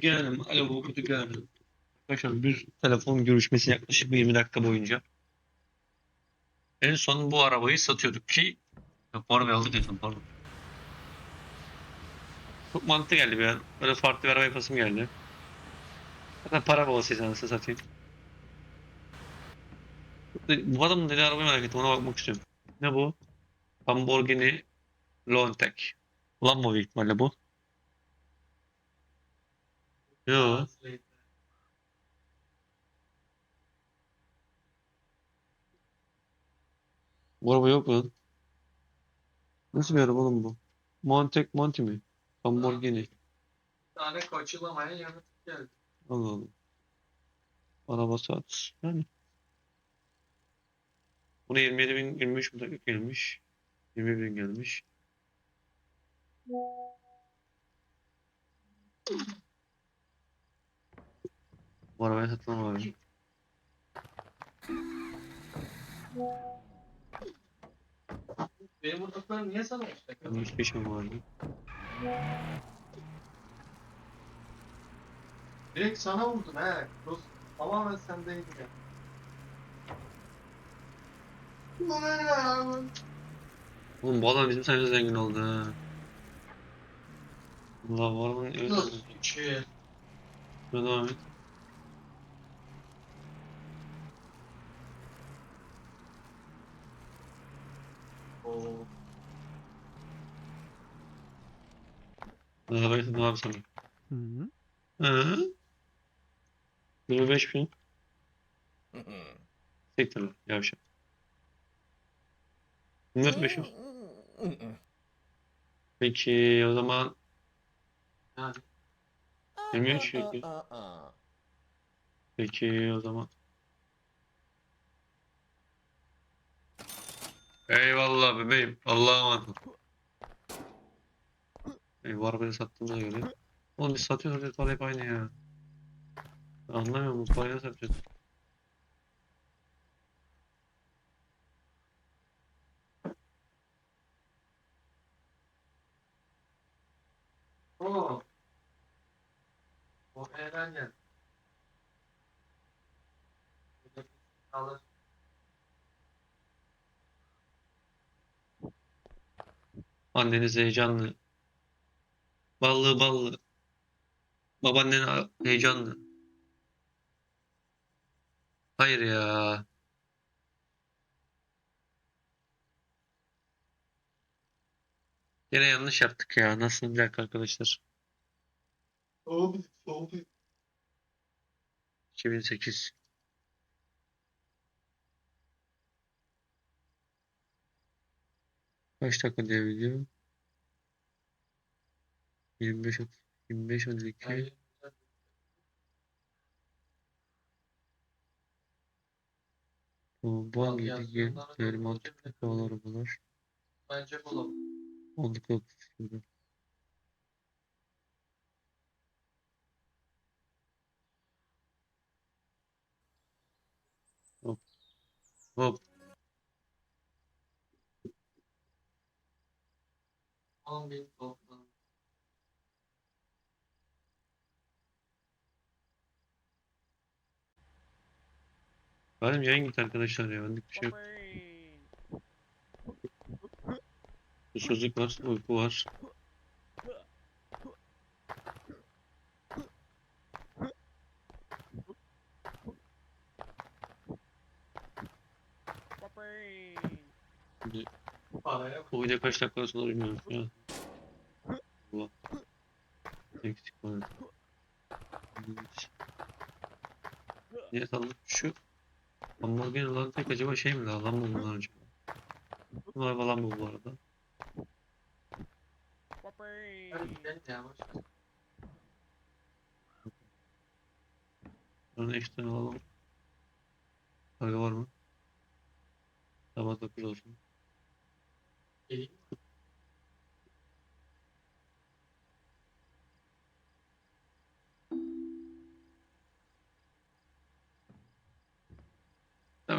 Geldim. Alo bu kötü geldim. Arkadaşlar bir telefon görüşmesi yaklaşık bir 20 dakika boyunca. En son bu arabayı satıyorduk ki bu arabayı aldık en son pardon. Çok mantıklı geldi bir an. Böyle farklı bir araba yapasım geldi. Zaten para babasıydı anasını satayım. Bu adamın dediği arabayı merak ettim. Ona bakmak istiyorum. Ne bu? Lamborghini Longtech. Lambo büyük ihtimalle bu. Yo. Bu araba yok lan. Nasıl bir araba oğlum bu? Montec Monty mi? Lamborghini. Bir tane kaçılamayan yanıt geldi. Allah Allah. Araba saat. Yani. Buna 27 bin 23 bin dakika gelmiş. 20 bin gelmiş. Bu arabaya satılan var. Benim vurduklarım niye sana işte? 65 bin vardı. Direkt sana vurdum he. Rus tamamen sendeydi ya. Bu ne ya? Oğlum bu adam bizim sayemizde zengin oldu ha. Allah var mı? Nasıl? Şuna devam et. Arabayı abi sana. Hı -hı. Hı? 25 bin. Siktir lan yavşak. 25 bin. Peki o zaman Yani 23 peki. Peki o zaman. Eyvallah bebeğim. Allah'a emanet. Ey, bu arabayı sattığına göre. Oğlum biz satıyoruz para hep aynı ya. Anlamıyorum bu parayı nasıl yapacağız? Oo. O Eren geldi. Alır. Anneniz heyecanlı. Ballı ballı. Babaannen heyecanlı. Hayır ya. Yine yanlış yaptık ya. Nasıl dakika arkadaşlar? Soğuk soğuk. 2008. Kaç dakika diye video? 25 ot- 25 12 Hayır. bu doğru değerli bakınca mantıklı havalar arabalar Bence bulalım. olduk yok şurada. Hop. Hop. On bin toplam. Benim yayın gitti arkadaşlar ya. Benlik bir şey yok. Susuzluk var, uyku var. Şimdi video kaç dakika sonra bilmiyorum ya. Allah. Eksik var. Niye sandık şu Lamborghini lan tek acaba şey mi la? Lambo mu lan acaba? Bu araba Lambo bu arada. Hadi gidelim ya. boş ver. Sonra işte alalım. Karga var mı? Sabah 9 olsun. Geleyim.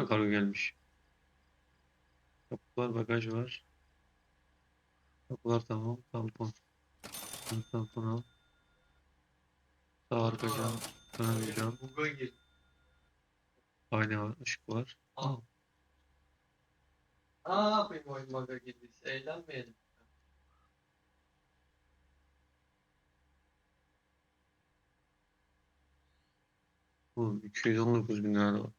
Kargo gelmiş. Kapılar, bagaj var. Kapılar tamam. Tampon. Tampon al. Sağ arka cam. Ön cam. Ayna var. ışık var. Aa. Ne yapayım oyun buga girdiyse eğlenmeyelim. Bu 219 bin lira var.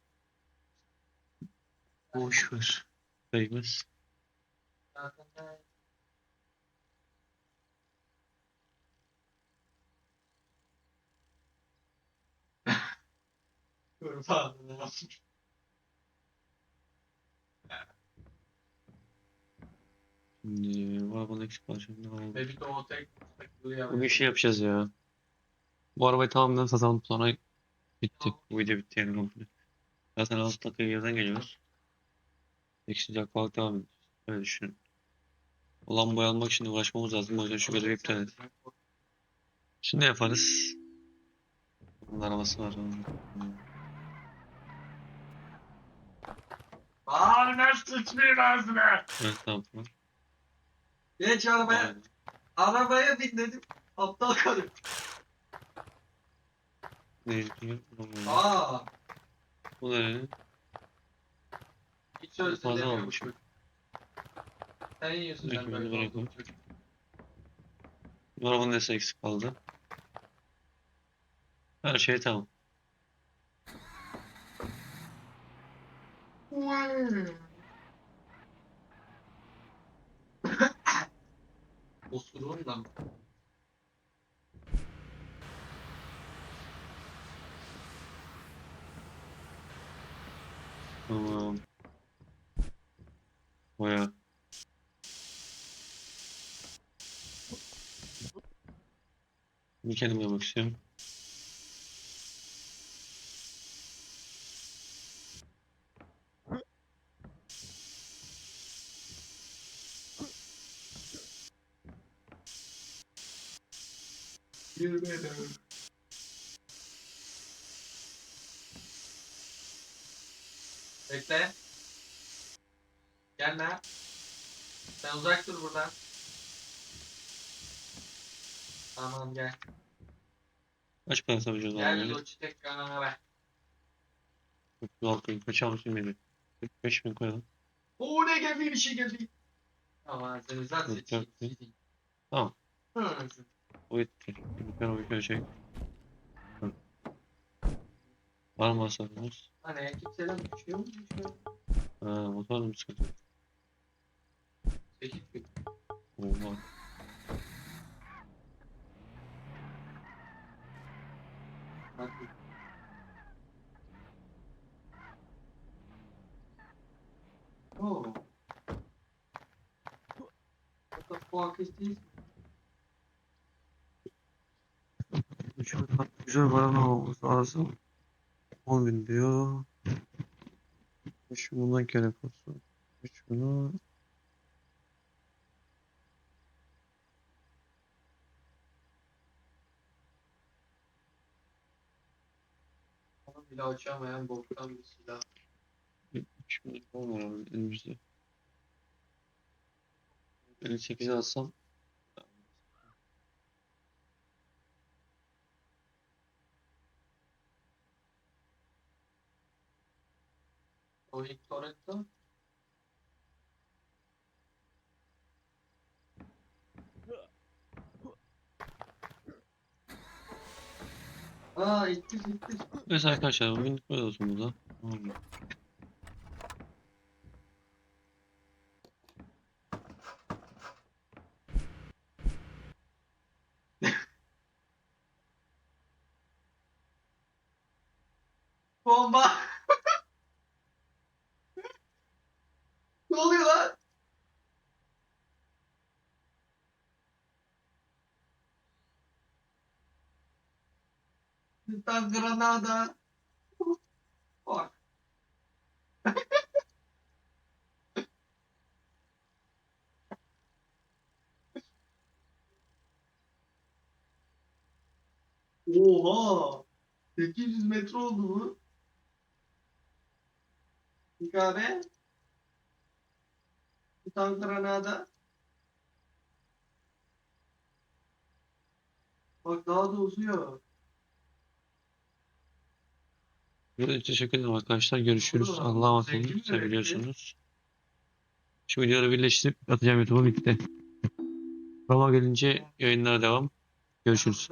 Boş ver. Olsun. Şimdi bu arabanın ne oldu? Ve bir de o tek takılıyor. Bugün şey yapacağız ya. Bu arabayı tamamen satalım sonra bitti. Bu video bitti yani komple. Zaten 6 dakika geriden geliyoruz. Eksi akvalık devam ediyoruz. Öyle düşünün. O lambayı almak için uğraşmamız lazım. O yüzden şu görevi iptal et. Şimdi yaparız. Bunun arabası var. Bağırma sıçmıyor ağzına. Evet tamam. Geç arabaya. Arabaya bin dedim. Aptal karı. Ne diyor? Aa. Bu ne? Söz Fazla olmuş. Sen yiyorsun Peki, sen ben de böyle buraya olduğun koyayım. çocuk. Bu arabanın nesi eksik kaldı? Her şey tamam. Osurun lan. Tamam. Baya. Bir istiyorum. Yürümedim. Bekle. Gelme. Sen uzak dur buradan. Tamam gel. Kaç para satacağız Gel arabayı? Loçi tek kanana ver. 36 bin. Kaç almışım beni? 45 bin koyalım. Oo ne geldi bir şey geldi. Tamam seni zaten seçeyim. Tamam. Hı. O etti. O yukarı çek. Hı. Var mı hasarımız? Hani kimseden düşüyor mu? Düşüyor. Ha, motor mu sıkıntı? Sekiz bin. Oha. Oh. What the fuck is this? Şöyle tatlı güzel para ne olması lazım? 10 bin diyor. Şu bundan kere olsun. Şunu Onu bile açamayan boktan bir silah. 3 bin olmuyor elimizde. 58 alsam O ilk Toretto. Aa ittir ittir. Neyse arkadaşlar bugün böyle olsun burada. Bomba. ne oluyor lan? Lütfen Granada. Bak. Oha! 800 metre oldu bu. Hikabe. Tutan Granada. Bak daha da uzuyor. Evet, teşekkür ederim arkadaşlar. Görüşürüz. Allah'a emanet olun. Seviliyorsunuz. Şu videoları birleştirip atacağım YouTube'a bitti. Roma gelince yayınlara devam. Görüşürüz.